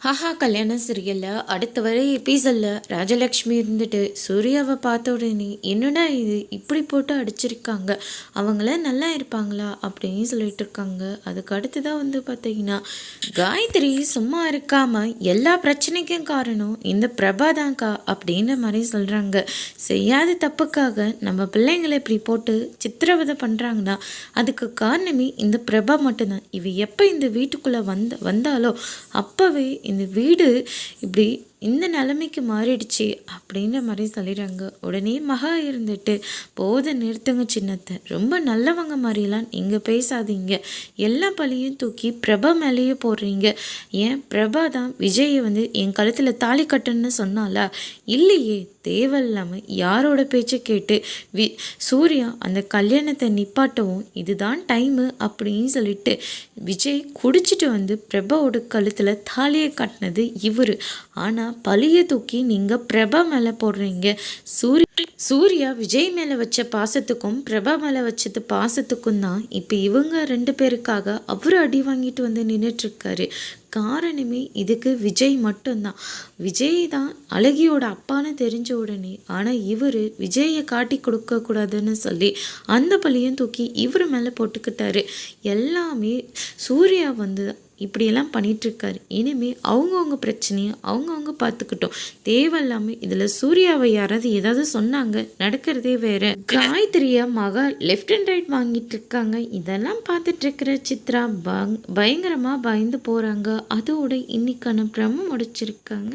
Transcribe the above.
Haha கல்யாண சீரியலில் அடுத்த வரை எபிசோடில் ராஜலக்ஷ்மி இருந்துட்டு சூர்யாவை பார்த்த உடனே என்னடா இது? இப்படி போட்டு அடிச்சிருக்காங்க. அவங்கள நல்லா இருப்பாங்களா? அப்படின்னு சொல்லிட்டு இருக்காங்க. அதுக்கு அடுத்ததாக வந்து பார்த்தீங்கன்னா காயத்ரி சும்மா இருக்காம எல்லா பிரச்சனைக்கும் காரணம் இந்த பிரபா தான்க்கா அப்படின்ற மாதிரி சொல்கிறாங்க செய்யாத தப்புக்காக நம்ம பிள்ளைங்களை இப்படி போட்டு சித்திரவதை பண்ணுறாங்கன்னா அதுக்கு காரணமே இந்த பிரபா மட்டும்தான். இவ எப்போ இந்த வீட்டுக்குள்ளே வந்த வந்தாலோ அப்போவே இந்த வீடு இப்படி இந்த நிலைமைக்கு மாறிடுச்சு அப்படின்ற மாதிரி சொல்லிடுறாங்க. உடனே மகா இருந்துட்டு போதை நிறுத்துங்க சின்னத்தை. ரொம்ப நல்லவங்க மாதிரிலாம் நீங்கள் பேசாதீங்க. எல்லா பழியும் தூக்கி பிரபா மேலேயே போடுறீங்க. ஏன்? பிரபா தான் விஜயை வந்து என் கழுத்தில் தாலி கட்டுன்னு சொன்னாலா? இல்லையே. தேவையில்லாமல் யாரோட பேச்சை கேட்டு வி சூர்யா அந்த கல்யாணத்தை நிப்பாட்டவும் இதுதான் டைமு அப்படின்னு சொல்லிட்டு விஜய் குடிச்சிட்டு வந்து பிரபாவோட கழுத்தில் தாலியை கட்டினது இவர். ஆனால் பழியை தூக்கி நீங்கள் பிரபா மேலே போடுறீங்க. சூரிய சூர்யா விஜய் மேலே வச்ச பாசத்துக்கும் பிரபா மேலே வச்சது பாசத்துக்கும் தான் இப்போ இவங்க ரெண்டு பேருக்காக அவர் அடி வாங்கிட்டு வந்து நின்றுட்டுருக்காரு காரணமே இதுக்கு விஜய் மட்டும்தான். விஜய் தான் அழகியோட அப்பான்னு தெரிஞ்ச உடனே ஆனால் இவர் விஜயை காட்டி கொடுக்கக்கூடாதுன்னு சொல்லி அந்த பழியும் தூக்கி இவர் மேலே போட்டுக்கிட்டாரு. எல்லாமே சூர்யா வந்து இப்படியெல்லாம் பண்ணிகிட்ருக்காரு இனிமேல் அவங்கவுங்க பிரச்சனையை அவங்கவுங்க பார்த்துக்கிட்டோம். தேவையில்லாமல் இதில் சூர்யாவை யாராவது ஏதாவது சொன்னாங்க நடக்கிறதே வேறு. காயத்ரியா மகா லெஃப்ட் அண்ட் ரைட் வாங்கிட்டு இருக்காங்க இதெல்லாம் பார்த்துட்ருக்கிற சித்ரா பங் பயங்கரமாக பயந்து போகிறாங்க அதோட இன்னைக்கான பிரம்ம முடிச்சிருக்காங்க.